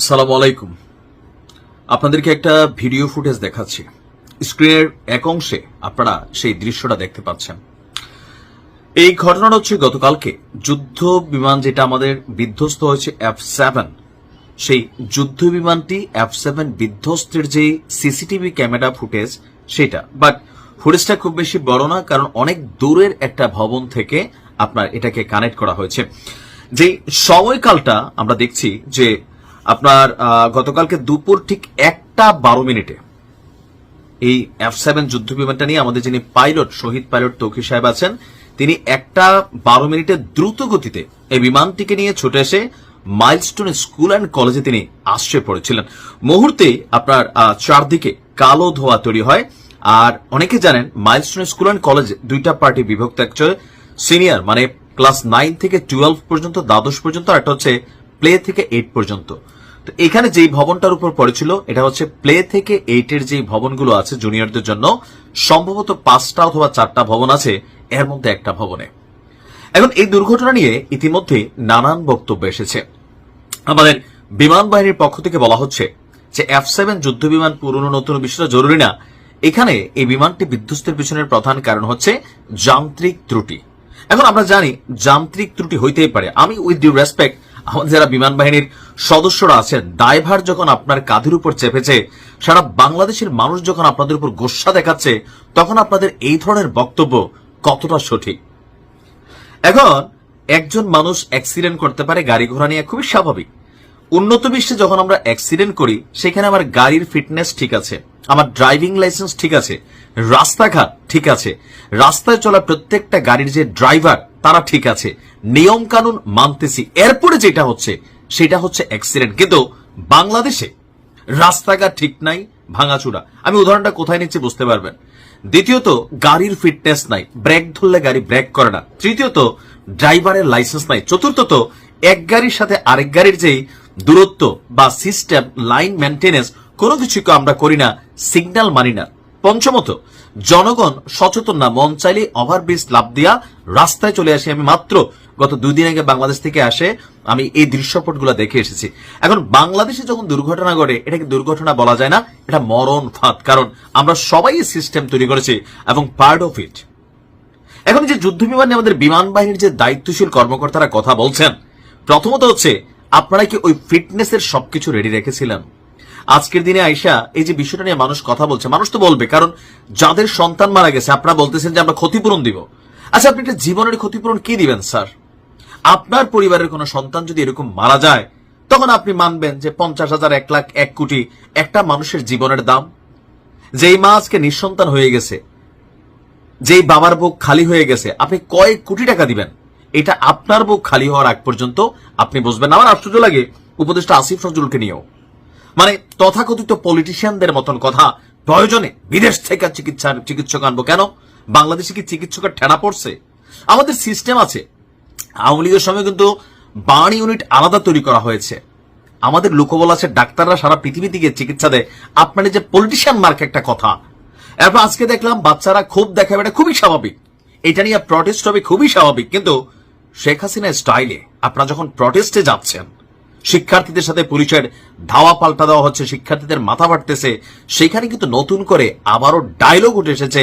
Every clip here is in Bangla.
আসসালামু আলাইকুম। আপনাদেরকে একটা ভিডিও ফুটেজ দেখাচ্ছি। স্ক্রিনের এক অংশে আপনারা সেই দৃশ্যটা দেখতে পাচ্ছেন। এই ঘটনাটা হচ্ছে গতকালকে যুদ্ধ বিমান যেটা আমাদের বিধ্বস্ত হয়েছে এফ সেভেন সেই যুদ্ধ বিমানটি এফ সেভেন বিধ্বস্তের যে সিসিটিভি ক্যামেরা ফুটেজ, সেটা। বাট ফুটেজটা খুব বেশি বড় না, কারণ অনেক দূরের একটা ভবন থেকে আপনার এটাকে কানেক্ট করা হয়েছে। যে সময়কালটা আমরা দেখছি যে আপনার গতকালকে দুপুর ঠিক একটা বারো মিনিটে এই এফ সেভেন যুদ্ধ বিমানটা নিয়ে আমাদের যিনি পাইলট, শহীদ পাইলট তৌকি সাহেব আছেন, তিনি একটা বারো মিনিটে দ্রুত গতিতে এই বিমানটিকে নিয়ে ছুটে এসে মাইলস্টোন স্কুল অ্যান্ড কলেজে তিনি আশ্রয় পড়েছিলেন। মুহূর্তে আপনার চারদিকে কালো ধোয়া তৈরি হয়। আর অনেকে জানেন, মাইলস্টোন স্কুল অ্যান্ড কলেজ দুইটা পার্টি বিভক্ত, একটা সিনিয়র মানে ক্লাস নাইন থেকে টুয়েলভ পর্যন্ত, দ্বাদশ পর্যন্ত, আর একটা হচ্ছে প্লে থেকে এইট পর্যন্ত। তো এখানে যেই ভবনটার উপর পড়েছিল, এটা হচ্ছে প্লে থেকে এইটের যে ভবনগুলো আছে জুনিয়রদের জন্য, সম্ভবত পাঁচটা অথবা চারটা ভবন আছে এর মধ্যে একটা ভবনে। এখন এই দুর্ঘটনা নিয়ে ইতিমধ্যে নানান বক্তব্য এসেছে। আমাদের বিমান বাহিনীর পক্ষ থেকে বলা হচ্ছে যে এফ সেভেন যুদ্ধ বিমান পুরনো নতুন বিষয়টা জরুরি না। এখানে এই বিমানটি বিধ্বস্তের পিছনের প্রধান কারণ হচ্ছে যান্ত্রিক ত্রুটি। এখন আমরা জানি যান্ত্রিক ত্রুটি হইতেই পারে। আমি উইথ ডিউ রেসপেক্ট আমাদের যারা বিমান বাহিনীর সদস্যরা আছেন, ড্রাইভার যখন আপনার কাঁধের উপর চেপেছে, সারা বাংলাদেশের মানুষ যখন আপনাদের উপর গোসা দেখাচ্ছে, তখন আপনাদের এই ধরনের বক্তব্য কতটা সঠিক? এখন, একজন মানুষ অ্যাক্সিডেন্ট করতে পারে, গাড়ি ঘোড়া নিয়ে, খুবই স্বাভাবিক। উন্নত বিশ্বে যখন আমরা অ্যাক্সিডেন্ট করি, সেখানে আমার গাড়ির ফিটনেস ঠিক আছে, আমার ড্রাইভিং লাইসেন্স ঠিক আছে, রাস্তাঘাট ঠিক আছে, রাস্তায় চলা প্রত্যেকটা গাড়ির যে ড্রাইভার তারা ঠিক আছে। নিয়ম কানুন মানতেছি। এরপরে যেটা হচ্ছে, সেটা হচ্ছে অ্যাক্সিডেন্ট কিন্তু বাংলাদেশে রাস্তাঘাট ঠিক নাই, ভাঙাচুরা। আমি উদাহরণটা কোথায় নিচ্ছি বুঝতে পারবেন। দ্বিতীয়ত, গাড়ির ফিটনেস নাই। ব্রেক ধরলে গাড়ি ব্রেক করে না। তৃতীয়ত ড্রাইভারের লাইসেন্স নাই। চতুর্থত, এক গাড়ির সাথে আরেক গাড়ির যেই দূরত্ব বা সিস্টেম লাইন মেনটেনেন্স কোনো কিছুকে আমরা করি না সিগন্যাল মানি না। পঞ্চমত জনগণ সচেতন না, মন চাইলে ওভারব্রিজ লাভ দিয়া রাস্তায় চলে আসি। আমি মাত্র গত দুদিন আগে বাংলাদেশ থেকে আসে, আমি এই দৃশ্যপটগুলো দেখে এসেছি। এখন বাংলাদেশে যখন দুর্ঘটনা ঘটে, এটাকে দুর্ঘটনা বলা যায় না, এটা মরণ ফাঁদ, কারণ আমরা সবাই সিস্টেম তৈরি করেছি এবং পার্ট অফ ইট এখন যে যুদ্ধ বিমান আমাদের বিমান বাহিনীর যে দায়িত্বশীল কর্মকর্তারা কথা বলছেন, প্রথমত হচ্ছে, আপনারা কি ওই ফিটনেসের সবকিছু রেডি রেখেছিলেন? আজকের দিনে আইসা এই যে বিষয়টা নিয়ে মানুষ কথা বলছে, মানুষ তো বলবে, কারণ যাদের সন্তান মারা গেছে, আপনারা বলতেছেন যে আমরা ক্ষতিপূরণ দিব। আচ্ছা আপনি একটা জীবনের ক্ষতিপূরণ কি দিবেন, স্যার? আপনার পরিবারের কোনো সন্তান যদি এরকম মারা যায়, তখন আপনি মানবেন যে পঞ্চাশ হাজার, এক লাখ, এক কোটি একটা মানুষের জীবনের দাম। যেই মা আজকে নিঃসন্তান হয়ে গেছে, যেই বাবার বুক খালি হয়ে গেছে, আপনি কয়েক কোটি টাকা দিবেন। এটা আপনার বুক খালি হওয়ার আগ পর্যন্ত আপনি বুঝবেন। আমার আশ্চর্য লাগে, উপদেষ্টা আসিফ নজরুলকে নিয়েও। মানে তথাকথিত পলিটিশিয়ানদের মতন কথা। প্রয়োজনে বিদেশ থেকে চিকিৎসার চিকিৎসক আনব। কেন? বাংলাদেশে কি চিকিৎসকের ঠেনা পড়ছে? আমাদের সিস্টেম আছে। আওয়ামী লীগের সময় কিন্তু বার্ন ইউনিট আলাদা তৈরি করা হয়েছে। আমাদের লোকবল আছে, ডাক্তাররা সারা পৃথিবী থেকে চিকিৎসা দেয়। আপনার যে পলিটিশিয়ান মার্ক একটা কথা। এরপর আজকে দেখলাম বাচ্চারা খুব দেখাবে এটা খুবই স্বাভাবিক। এটা নিয়ে প্রটেস্ট হবে, খুবই স্বাভাবিক। কিন্তু শেখ হাসিনা স্টাইলে আপনারা যখন প্রটেস্টে যাচ্ছেন শিক্ষার্থীদের সাথে পুলিশের ধাওয়া পাল্টা দেওয়া হচ্ছে, শিক্ষার্থীদের মাথা ফাটতেছে সেখানে কিন্তু নতুন করে আবারও ডায়লগ উঠে এসেছে।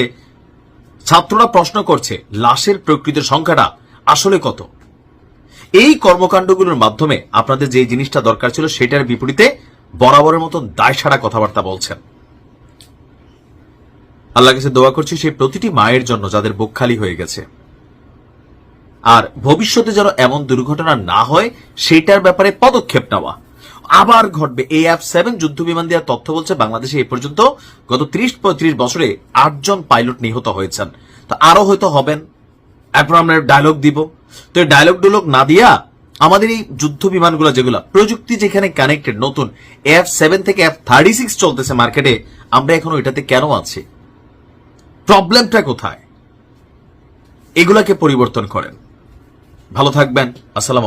ছাত্ররা প্রশ্ন করছে, লাশের প্রকৃতির সংখ্যাটা আসলে কত? এই কর্মকাণ্ডগুলোর মাধ্যমে আপনাদের যে জিনিসটা দরকার ছিল সেটার বিপরীতে বরাবরের মতন দায় সারা কথাবার্তা বলছেন। আল্লাহ কাছে দোয়া করছি, সেই প্রতিটি মায়ের জন্য যাদের বুক খালি হয়ে গেছে। আর ভবিষ্যতে যেন এমন দুর্ঘটনা না হয়, সেটার ব্যাপারে পদক্ষেপ নেওয়া। আবার ঘটবে। এ এফ সেভেন যুদ্ধ বিমান দেওয়ার তথ্য বলছে, বাংলাদেশে এই পর্যন্ত গত ত্রিশ পঁয়ত্রিশ বছরে আটজন পাইলট নিহত হয়েছেন। তো আরও হয়তো হবেন। এরপর আমরা ডায়লগ দিব। তো এই ডায়লগ ডুলগ না দিয়া, আমাদের এই যুদ্ধ বিমানগুলো যেগুলো, প্রযুক্তি যেখানে কানেক্টেড নতুন এফ সেভেন থেকে এফ থার্টি সিক্স চলতেছে মার্কেটে আমরা এখনও এটাতে কেন আছি? প্রবলেমটা কোথায়? এগুলাকে পরিবর্তন করেন। ভালো থাকবেন আসসালাম